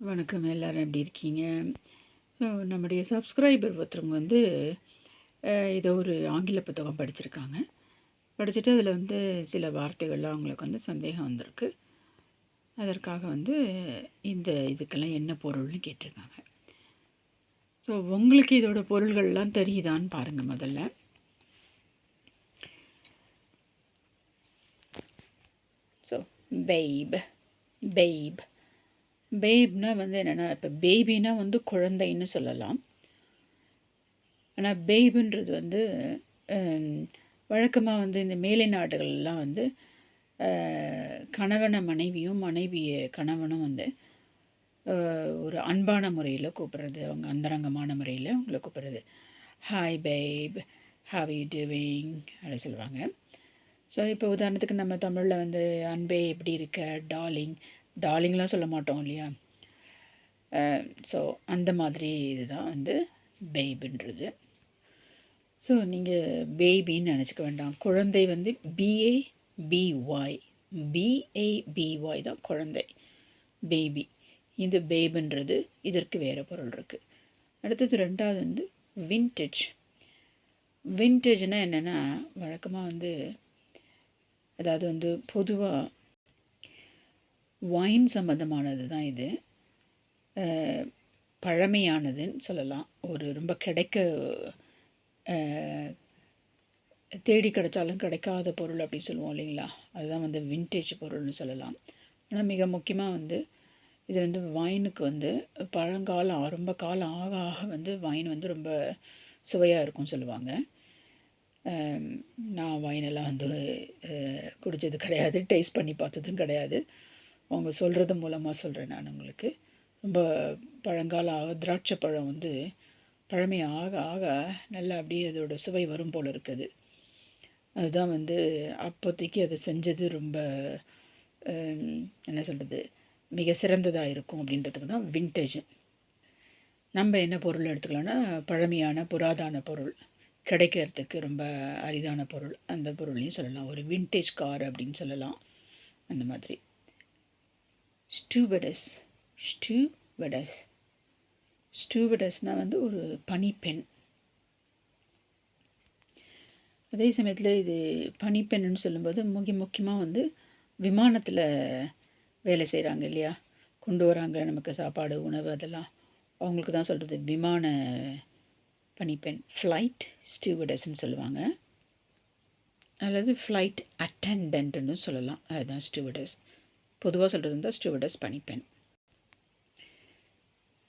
வணக்கம் எல்லாரும் எப்படி இருக்கீங்க? ஸோ நம்முடைய சப்ஸ்கிரைபர் ஒருத்தவங்க வந்து ஏதோ ஒரு ஆங்கில புத்தகம் படிச்சிருக்காங்க. படிச்சுட்டு அதில் வந்து சில வார்த்தைகள்லாம் அவங்களுக்கு வந்து சந்தேகம் வந்திருக்கு. அதற்காக வந்து இந்த இதுக்கெல்லாம் என்ன பொருள்னு கேட்டிருக்காங்க. ஸோ உங்களுக்கு இதோட பொருள்கள்லாம் தெரியுதான்னு பாருங்கள் முதல்ல. ஸோ பெய்ப் பெய்ப் பேப்னா வந்து என்னென்னா இப்போ பேபினா வந்து குழந்தைன்னு சொல்லலாம். ஆனால் பேபுன்றது வந்து வழக்கமாக வந்து இந்த மேலை நாடுகள்லாம் வந்து கணவனை மனைவியும் மனைவியை கணவனும் வந்து ஒரு அன்பான முறையில் கூப்பிட்றது அவங்க அந்தரங்கமான முறையில் அவங்கள கூப்பிட்றது. Hi babe have you doing அப்படி சொல்லுவாங்க. ஸோ இப்போ உதாரணத்துக்கு நம்ம தமிழில் வந்து அன்பே எப்படி இருக்க? டார்லிங் டார்லிங்லாம் சொல்ல மாட்டோம் இல்லையா? ஸோ அந்த மாதிரி இதுதான் வந்து பேபுன்றது ஸோ நீங்கள் பேபின்னு நினச்சிக்க வேண்டாம். குழந்தை வந்து பிஏ பிஒய் பிஏ பிஒய் தான் குழந்தை. பேபி இது பேபுன்றது இதற்கு வேறு பொருள் இருக்குது அடுத்தது ரெண்டாவது வந்து வின்டேஜ் வின்டேஜ்னால் என்னென்னா வழக்கமாக வந்து அதாவது வந்து பொதுவாக ஒயின் சம்மந்தமானது தான் இது பழமையானதுன்னு சொல்லலாம். ஒரு ரொம்ப கிடைக்க தேடி கிடைச்சாலும் கிடைக்காத பொருள் அப்படின்னு சொல்லுவோம் இல்லைங்களா? அதுதான் வந்து வின்டேஜ் பொருள்னு சொல்லலாம். ஆனால் மிக முக்கியமாக வந்து இது வந்து வைனுக்கு வந்து பழங்காலம் ரொம்ப காலம் ஆக ஆக வந்து வைன் வந்து ரொம்ப சுவையாக இருக்கும்னு சொல்லுவாங்க. நான் வைனெல்லாம் வந்து குடித்தது கிடையாது டேஸ்ட் பண்ணி பார்த்ததும் கிடையாது. அவங்க சொல்கிறது மூலமாக சொல்கிறேன் நான் உங்களுக்கு. ரொம்ப பழங்கால ஆக திராட்சை பழம் வந்து பழமை ஆக ஆக நல்லா அப்படியே அதோட சுவை வரும் போல் இருக்குது. அதுதான் வந்து அப்போதைக்கு அதை செஞ்சது ரொம்ப என்ன சொல்கிறது மிக சிறந்ததாக இருக்கும் அப்படின்றதுக்கு தான் வின்டேஜ் நம்ம என்ன பொருள் எடுத்துக்கலாம்னா பழமையான புராதான பொருள். கிடைக்கிறதுக்கு ரொம்ப அரிதான பொருள். அந்த பொருளையும் சொல்லலாம். ஒரு வின்டேஜ் கார் அப்படின்னு சொல்லலாம். அந்த மாதிரி. ஸ்டூவடஸ் ஸ்டூவடஸ் ஸ்டூவடஸ்னால் வந்து ஒரு பனிப்பெண். அதே சமயத்தில் இது பனிப்பெண்ணுன்னு சொல்லும்போது முக்கிய முக்கியமாக வந்து விமானத்தில் வேலை செய்கிறாங்க இல்லையா? கொண்டு வராங்க நமக்கு சாப்பாடு உணவு அதெல்லாம். அவங்களுக்கு தான் சொல்கிறது விமான பனிப்பெண். ஃப்ளைட் ஸ்டூவடஸ்ன்னு சொல்லுவாங்க. அல்லது ஃப்ளைட் அட்டண்டன்ட்னு சொல்லலாம். அதுதான் ஸ்டூவடஸ் பொதுவாக சொல்கிறதா இருந்தால் பனிப்பெண்.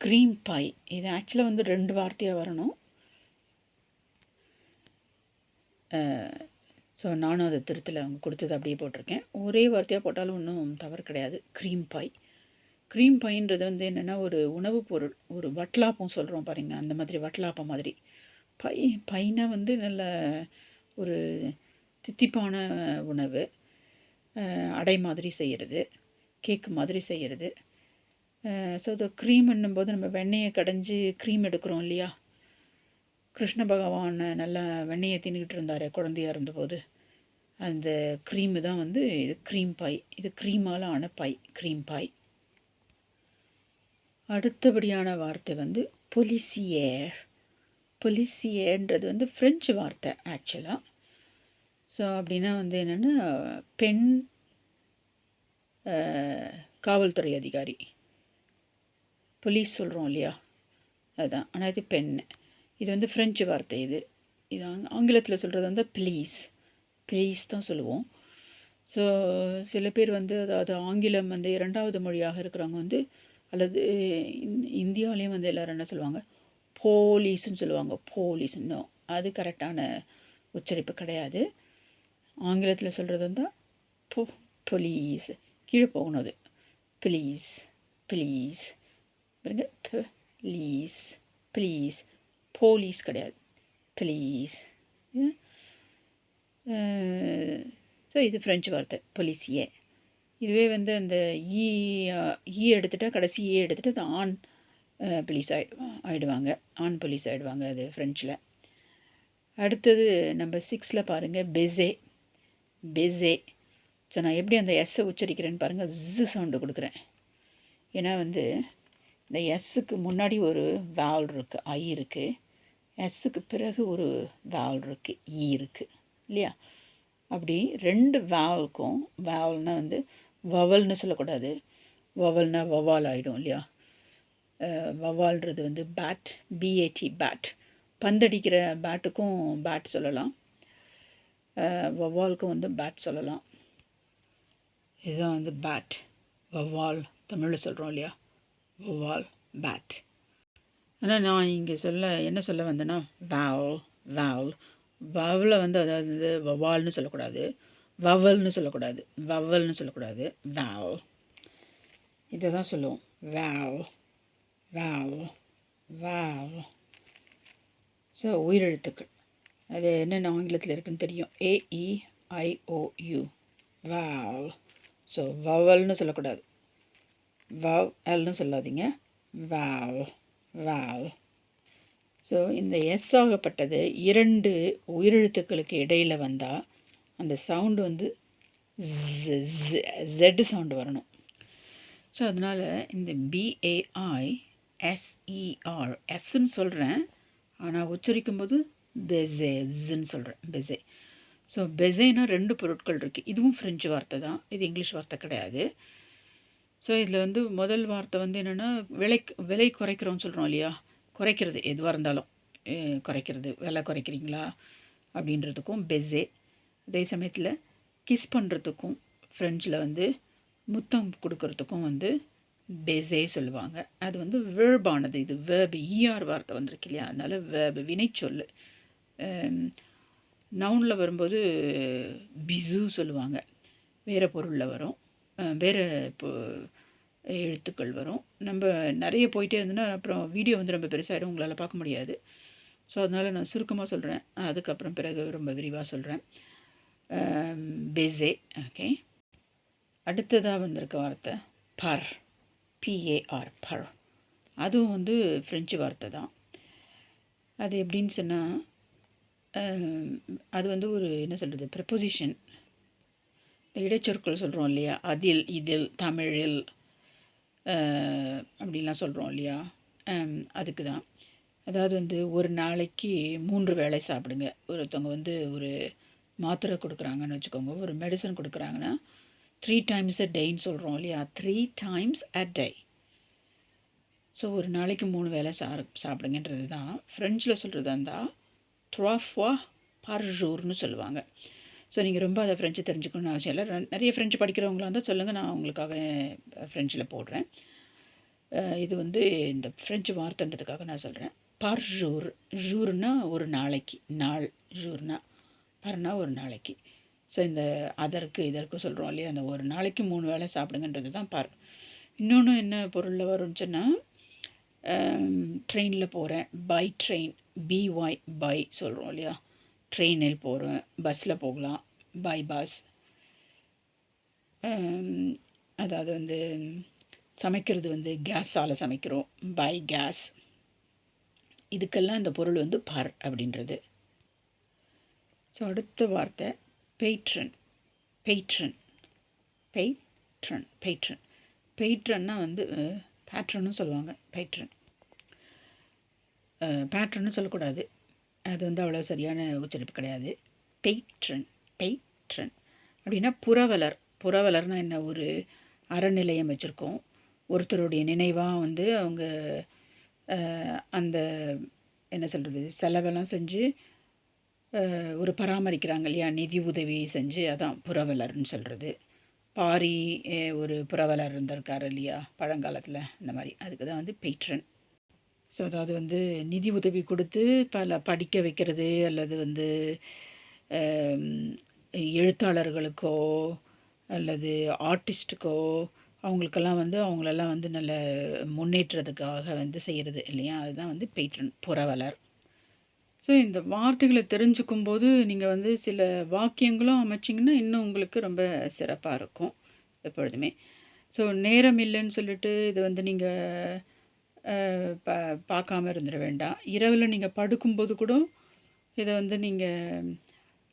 க்ரீம் பாய் இது ஆக்சுவலாக வந்து ரெண்டு வார்த்தையாக வரணும். ஸோ நானும் அதை திருத்தில் அவங்க கொடுத்தது அப்படியே போட்டிருக்கேன். ஒரே வார்த்தையாக போட்டாலும் ஒன்றும் தவறு கிடையாது. க்ரீம் பாய் க்ரீம் பைன்றது வந்து என்னென்னா ஒரு உணவுப் பொருள் ஒரு வட்லாப்பம் சொல்கிறோம் பாருங்க அந்த மாதிரி வட்லாப்பம் மாதிரி. பை பைனா வந்து நல்ல ஒரு தித்திப்பான உணவு. அடை மாதிரி செய்கிறது கேக்கு மாதிரி செய்கிறது ஸோ இது க்ரீம் போது நம்ம வெண்ணெயை கடைஞ்சி க்ரீம் எடுக்கிறோம் இல்லையா? கிருஷ்ண பகவான் நல்லா வெண்ணெயை தின்னுக்கிட்டு இருந்தார் குழந்தையாக இருந்தபோது. அந்த க்ரீமு தான் வந்து இது க்ரீம் பாய் இது க்ரீமால் ஆன பை க்ரீம் பாய் அடுத்தபடியான வார்த்தை வந்து பொலிசியே பொலிசியேன்றது வந்து ஃப்ரெஞ்சு வார்த்தை ஆக்சுவலாக ஸோ அப்படின்னா வந்து என்னென்னா பெண் காவல்துறை அதிகாரி. போலீஸ் சொல்கிறோம் இல்லையா? அதுதான் ஆனால் இது பெண். இது வந்து ஃப்ரெஞ்சு வார்த்தை இது. இது ஆங்கிலத்தில் சொல்கிறது வந்து ப்ளீஸ் ப்ளீஸ் தான் சொல்லுவோம். ஸோ சில பேர் வந்து அதாவது ஆங்கிலம் வந்து இரண்டாவது மொழியாக இருக்கிறவங்க வந்து அல்லது இந்- இந்தியாவிலையும் வந்து எல்லோரும் என்ன சொல்லுவாங்க? போலீஸ்னு சொல்லுவாங்க. போலீஸ்னு அது கரெக்டான உச்சரிப்பு கிடையாது. ஆங்கிலத்தில் சொல்கிறது வந்து போ போலீஸ் கீழே போகணும் அது. ப்ளீஸ் ப்ளீஸ் பாருங்க ப்ளீஸ் ப்ளீஸ் போலீஸ் கிடையாது. ப்ளீஸ் ஸோ இது ஃப்ரெஞ்சு வார்த்தை பொலிசியே இதுவே வந்து அந்த e, e ஈ ஈ எடுத்துட்டால் கடைசி ஏ எடுத்துட்டு அது ஆண் போலீஸ் ஆயி ஆயிடுவாங்க. ஆண் போலீஸ் ஆயிடுவாங்க அது ஃப்ரெஞ்சில் அடுத்தது நம்பர் சிக்ஸில் பாருங்கள் பெசே பெஸே ஸோ நான் எப்படி அந்த எஸ்ஸை உச்சரிக்கிறேன்னு பாருங்கள் ஜு சவுண்டு கொடுக்குறேன். ஏன்னா வந்து இந்த எஸ்ஸுக்கு முன்னாடி ஒரு வேல் இருக்குது ஐ இருக்குது எஸ்ஸுக்கு பிறகு ஒரு வேல் இருக்குது இ e இருக்குது இல்லையா? அப்படி ரெண்டு வேல்க்கும் வேல்னால் வந்து வவல்னு சொல்லக்கூடாது. வவல்னா வவால் ஆகிடும் இல்லையா? வவால்ன்றது வந்து பேட் பிஏடி பேட் பந்தடிக்கிற பேட்டுக்கும் பேட் சொல்லலாம். வவ்வாலுக்கும் வந்து பேட் சொல்லலாம். இதுதான் வந்து பேட் வவ்வால் தமிழில் சொல்கிறோம் இல்லையா? வவ்வால் பேட் ஆனால் நான் இங்கே சொல்ல என்ன சொல்ல வந்தேன்னா வேவ் வேவ் வவ்வில் வந்து அதாவது வவ்வால்னு சொல்லக்கூடாது. வவல்னு சொல்லக்கூடாது. வவல்னு சொல்லக்கூடாது. வேவ் இதை தான் சொல்லுவோம். வவ் வவ் வாவ் ஸோ உயிரெழுத்துக்கள். அது என்னென்ன ஆங்கிலத்தில் இருக்குன்னு தெரியும்? AEIOU wow. ஸோ வவல்னு சொல்லக்கூடாது. வவ் எல்னு சொல்லாதீங்க. வாவ். வாவ். ஸோ இந்த எஸ் ஆகப்பட்டது இரண்டு உயிரெழுத்துக்களுக்கு இடையில் வந்தால் அந்த சவுண்டு வந்து ஜெட் சவுண்டு வரணும். ஸோ அதனால் இந்த பிஏஐ எஸ்இஆர் எஸ்ன்னு சொல்கிறேன் ஆனால் உச்சரிக்கும் போது பெசேஸ்ன்னு சொல்கிறேன் பெசே ஸோ பெசேனா ரெண்டு பொருட்கள் இருக்குது இதுவும் ஃப்ரெஞ்சு வார்த்தை தான். இது இங்கிலீஷ் வார்த்தை கிடையாது. ஸோ இதில் வந்து முதல் வார்த்தை வந்து என்னென்னா விலை விலை குறைக்கிறோம்னு சொல்கிறோம் இல்லையா? குறைக்கிறது எதுவாக இருந்தாலும். குறைக்கிறது விலை குறைக்கிறீங்களா? அப்படின்றதுக்கும் பெஸே அதே சமயத்தில் கிஸ் பண்ணுறதுக்கும் ஃப்ரெஞ்சில் வந்து முத்தம் கொடுக்கறதுக்கும் வந்து பெசே சொல்லுவாங்க. அது வந்து வேர்பானது இது வேர்பு இஆர் வார்த்தை வந்திருக்கு இல்லையா? அதனால் வேர்பு வினைச்சொல் நவுனில் வரும்போது பிசு சொல்லுவாங்க. வேறு பொருளில் வரும். வேறு இப்போ எழுத்துக்கள் வரும். நம்ம நிறைய போயிட்டே இருந்தோன்னா அப்புறம் வீடியோ வந்து ரொம்ப பெருசாகிடும் உங்களால் பார்க்க முடியாது. ஸோ அதனால் நான் சுருக்கமாக சொல்கிறேன் அதுக்கப்புறம் பிறகு ரொம்ப விரிவாக சொல்கிறேன் பெசே ஓகே அடுத்ததாக வந்திருக்க வார்த்தை பர் பிஏஆர் பர் அதுவும் வந்து ஃப்ரெஞ்சு வார்த்தை தான். அது எப்படின்னு சொன்னால் அது வந்து ஒரு என்ன சொல்கிறது ப்ரெப்போசிஷன் இடைச்சொற்கள் சொல்கிறோம் இல்லையா? அதில் இதில் தமிழில் அப்படின்லாம் சொல்கிறோம் இல்லையா? அதுக்கு தான். அதாவது வந்து ஒரு நாளைக்கு மூன்று வேளை சாப்பிடுங்க. ஒருத்தவங்க வந்து ஒரு மாத்திரை கொடுக்குறாங்கன்னு வச்சுக்கோங்க. ஒரு மெடிசன் கொடுக்குறாங்கன்னா த்ரீ டைம்ஸ் அ டேன்னு சொல்கிறோம் இல்லையா? Three times a day so ஒரு நாளைக்கு மூணு வேலை சா சாப்பிடுங்கன்றது தான் ஃப்ரெஞ்சில் சொல்கிறதா இருந்தால் த்ரா ஃபுவா பர் ஜூர்னு சொல்லுவாங்க. ஸோ நீங்கள் ரொம்ப அதை ஃப்ரெஞ்சு தெரிஞ்சுக்கணும்னு அவசியம் இல்லை. நிறைய ஃப்ரெஞ்சு படிக்கிறவங்களாக இருந்தால் சொல்லுங்கள் நான் உங்களுக்காக ஃப்ரெஞ்சில் போடுறேன். இது வந்து இந்த ஃப்ரெஞ்சு வார்த்தைன்றதுக்காக நான் சொல்கிறேன் பர் ஜூர் ஜூர்னா ஒரு நாளைக்கு. நாள். ஜூர்னா பர்னா ஒரு நாளைக்கு. ஸோ இந்த அதற்கு இதற்கு சொல்கிறோம் இல்லையா? அந்த ஒரு நாளைக்கு மூணு வேளை சாப்பிடுங்கன்றது தான் பர் இன்னொன்று என்ன பொருளில் வரும்னு சொன்னால் ட்ரெயினில் போகிறேன் பை ட்ரெயின் பிஒய் பை சொல்கிறோம் இல்லையா? ட்ரெயினில் போகிறோம் பஸ்ஸில் போகலாம் பை பஸ் அதாவது வந்து சமைக்கிறது வந்து கேஸால் சமைக்கிறோம் பை கேஸ் இதுக்கெல்லாம் இந்த பொருள் வந்து பர் அப்படின்றது. ஸோ அடுத்த வார்த்தை பெய்ட்ரன் பெய்ட்ரன் பெய்ட்ரன் பெய்ட்ரன் பெய்ட்ரன்னா வந்து பேட்ரன்னு சொல்லுவாங்க பெய்ட்ரன் பேட்ரன்னு சொல்லக்கூடாது. அது வந்து அவ்வளோ சரியான உச்சரிப்பு கிடையாது. பெய்ட்ரன் பெய்ட்ரன் அப்படின்னா புறவலர் புறவலர்னால் என்ன? ஒரு அறநிலையம் வச்சுருக்கோம். ஒருத்தருடைய நினைவாக வந்து அவங்க அந்த என்ன சொல்கிறது செலவெல்லாம் செஞ்சு ஒரு பராமரிக்கிறாங்க இல்லையா? நிதி உதவி செஞ்சு அதான் புறவலர்னு சொல்கிறது பாரி ஒரு புறவலர் இருந்திருக்கார் இல்லையா? பழங்காலத்தில் இந்த மாதிரி. அதுக்கு தான் வந்து பெய்ட்ரன் ஸோ அதாவது வந்து நிதி உதவி கொடுத்து பல படிக்க வைக்கிறது அல்லது வந்து எழுத்தாளர்களுக்கோ அல்லது ஆர்டிஸ்ட்டுக்கோ அவங்களுக்கெல்லாம் வந்து அவங்களெல்லாம் வந்து நல்ல முன்னேற்றத்துக்காக வந்து செய்கிறது இல்லையா? அதுதான் வந்து பெய்ட்ரன் புறவலர் ஸோ இந்த வார்த்தைகளை தெரிஞ்சுக்கும் போது நீங்கள் வந்து சில வாக்கியங்களும் அமைச்சிங்கன்னா இன்னும் உங்களுக்கு ரொம்ப சிறப்பாக இருக்கும் எப்பொழுதுமே. ஸோ நேரம் இல்லைன்னு சொல்லிட்டு இது வந்து நீங்கள் ப பார்க்காம இருந்துட வேண்டாம். இரவில் நீங்கள் படுக்கும்போது கூட இதை வந்து நீங்கள்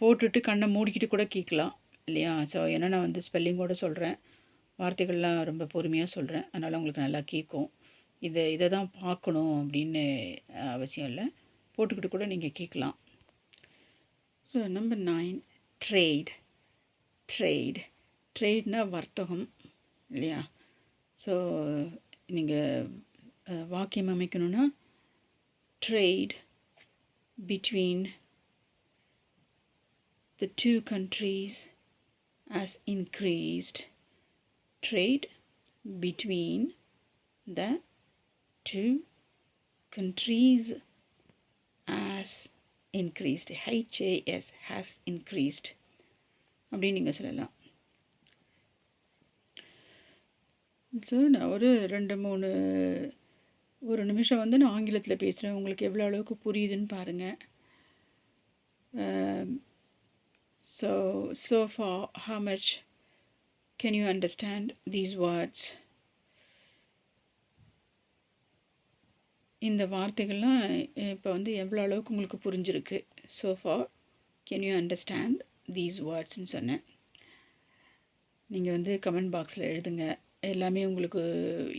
போட்டுட்டு கண்ணை மூடிக்கிட்டு கூட கேட்கலாம் இல்லையா? ஸோ ஏன்னா நான் வந்து ஸ்பெல்லிங்கோடு சொல்கிறேன் வார்த்தைகள்லாம் ரொம்ப பொறுமையாக சொல்கிறேன் அதனால் உங்களுக்கு நல்லா கேட்கும். இதை இதை தான் பார்க்கணும் அப்படின்னு அவசியம் இல்லை. போட்டுக்கிட்டு கூட நீங்கள் கேட்கலாம். So number nine trade trade ட்ரேட்னா வர்த்தகம் இல்லையா? ஸோ நீங்கள் வாக்கியம் அமைக்கணும்னா trade between the two countries has increased trade between the two countries has increased HAS has increased அப்படின்னு நீங்கள் சொல்லலாம் ஸோ நான் ஒரு ரெண்டு மூணு ஒரு நிமிஷம் வந்து நான் ஆங்கிலத்தில் பேசுகிறேன் உங்களுக்கு எவ்வளோ அளவுக்கு புரியுதுன்னு பாருங்கள் um, So, so far, how much can you understand these words? இந்த வார்த்தைகள்லாம் இப்போ வந்து எவ்வளோ அளவுக்கு உங்களுக்கு புரிஞ்சிருக்கு? So for can you understand these வேர்ட்ஸ்ன்னு சொன்னேன். நீங்கள் வந்து கமெண்ட் பாக்ஸில் எழுதுங்க. எல்லாமே உங்களுக்கு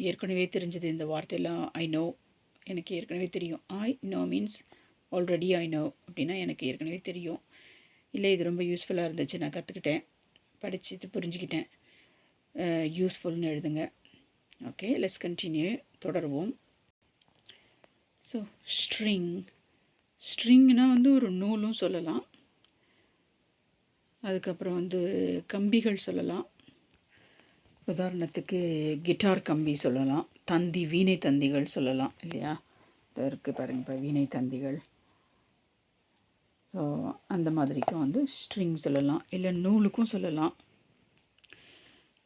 ஏற்கனவே தெரிஞ்சது. இந்த வார்த்தையெல்லாம் ஐ நோ எனக்கு ஏற்கனவே தெரியும். I know means already I know அப்படின்னா எனக்கு ஏற்கனவே தெரியும். இல்லை இது ரொம்ப யூஸ்ஃபுல்லாக இருந்துச்சு. நான் கற்றுக்கிட்டேன் படித்து இது புரிஞ்சுக்கிட்டேன். யூஸ்ஃபுல்னு எழுதுங்க. ஓகே லெஸ் கண்டினியூ தொடருவோம். ஸோ ஸ்ட்ரிங் ஸ்ட்ரிங்னால் வந்து ஒரு நூலும் சொல்லலாம். அதுக்கப்புறம் வந்து கம்பிகள் சொல்லலாம். உதாரணத்துக்கு கிட்டார் கம்பி சொல்லலாம் தந்தி வீணை தந்திகள் சொல்லலாம் இல்லையா? இருக்குது பாருங்கள் இப்போ வீணை தந்திகள். ஸோ அந்த மாதிரிக்கும் வந்து ஸ்ட்ரிங் சொல்லலாம் இல்லை நூலுக்கும் சொல்லலாம்.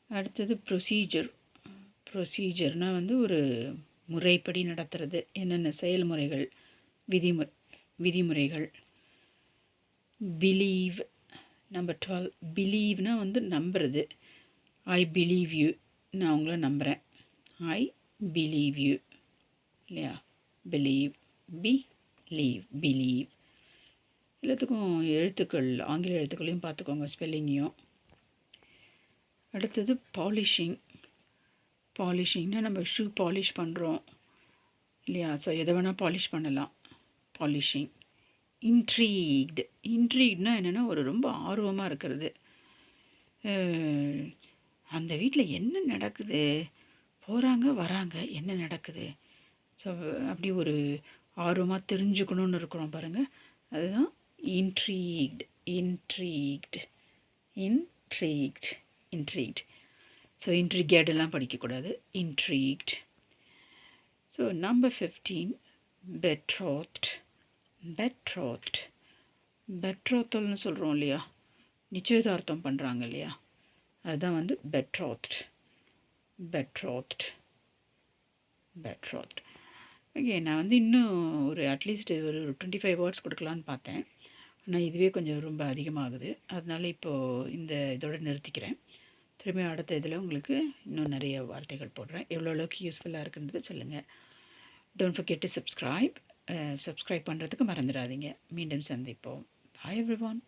அடுத்தது ப்ரொசீஜர் ப்ரொசீஜர்னால் வந்து ஒரு முறைப்படி நடத்துறது. என்னென்ன செயல்முறைகள் விதிமு விதிமுறைகள்? பிலீவ் நம்பர் டுவெல் பிலீவ்னால் வந்து நம்புறது. ஐ பிலீவ் யூ நான் உங்களை நம்புகிறேன் ஐ பிலீவ் யூ இல்லையா? பிலீவ் பி லீவ் பிலீவ் எல்லாத்துக்கும் எழுத்துக்கள் ஆங்கில எழுத்துக்களையும் பார்த்துக்கோங்க ஸ்பெல்லிங்கையும். அடுத்தது பாலிஷிங் பாலிஷிங்னால் நம்ம ஷூ பாலிஷ் பண்ணுறோம் இல்லையா? ஸோ எதை வேணால் பாலிஷ் பண்ணலாம். பாலிஷிங் இன்ட்ரீக்டு இன்ட்ரீக்ட்னால் என்னென்னா ஒரு ரொம்ப ஆர்வமாக இருக்கிறது. அந்த வீட்டில் என்ன நடக்குது? போகிறாங்க வராங்க என்ன நடக்குது? ஸோ அப்படி ஒரு ஆர்வமாக தெரிஞ்சுக்கணுன்னு இருக்கிறோம் பாருங்கள் அதுதான் இன்ட்ரீக்ட் இன்ட்ரீக்ட் இன்ட்ரீக்ட் இன்ட்ரீக்ட் ஸோ இன்ட்ரிகேடெல்லாம் படிக்கக்கூடாது. Intricate so number fifteen betroth betroth பெட்ரோத்தல்னு சொல்கிறோம் இல்லையா? நிச்சயதார்த்தம் பண்ணுறாங்க இல்லையா? அதுதான் வந்து பெட்ரோத் பெட்ரோத் பெட்ரோத் ஓகே நான் வந்து இன்னும் ஒரு அட்லீஸ்ட் ஒரு டுவெண்ட்டி ஃபைவ் வேர்ட்ஸ் கொடுக்கலான்னு பார்த்தேன். ஆனால் இதுவே கொஞ்சம் ரொம்ப அதிகமாகுது. அதனால் இப்போது இந்த இதோட நிறுத்திக்கிறேன். திரும்பி அடுத்த இதில் உங்களுக்கு இன்னும் நிறைய வார்த்தைகள் போடுறேன். எவ்வளோ அளவுக்கு யூஸ்ஃபுல்லாக இருக்குன்றதை சொல்லுங்கள் don't forget to subscribe subscribe பண்ணுறதுக்கு மறந்துடாதீங்க. மீண்டும் சந்திப்போம். பாய் எவ்ரி ஒன்